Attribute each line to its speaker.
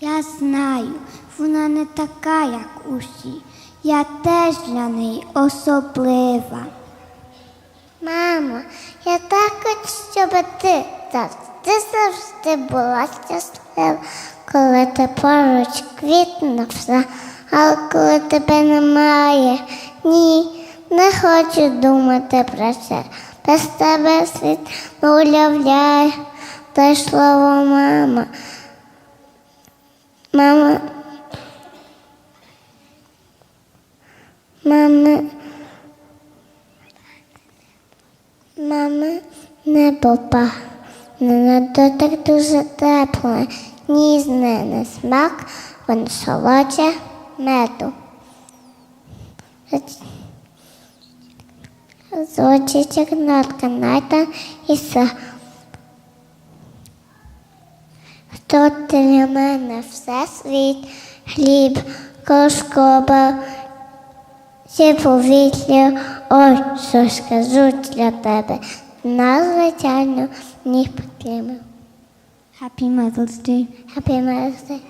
Speaker 1: Я знаю, вона не така, як усі. Я теж для неї особлива. Мамо, я так хочу, щоб ти завжди завжди була щаслива, коли ти поруч квітне все, а коли тебе немає, ні, не хочу думати про це. Без тебе світ не уявляє, та слово мама. Мама. Мама. Мами, небо пахне на дотик дуже тепле, ніжне на смак, воно солодше меду. Звучить нотка найта і са. Хто для мене все світ, хліб, кошкоба, Всі повітря, ой, що скажу для тебе. Надзвичайно не підтримав.
Speaker 2: Happy Mother's Day.
Speaker 1: Happy Mother's Day.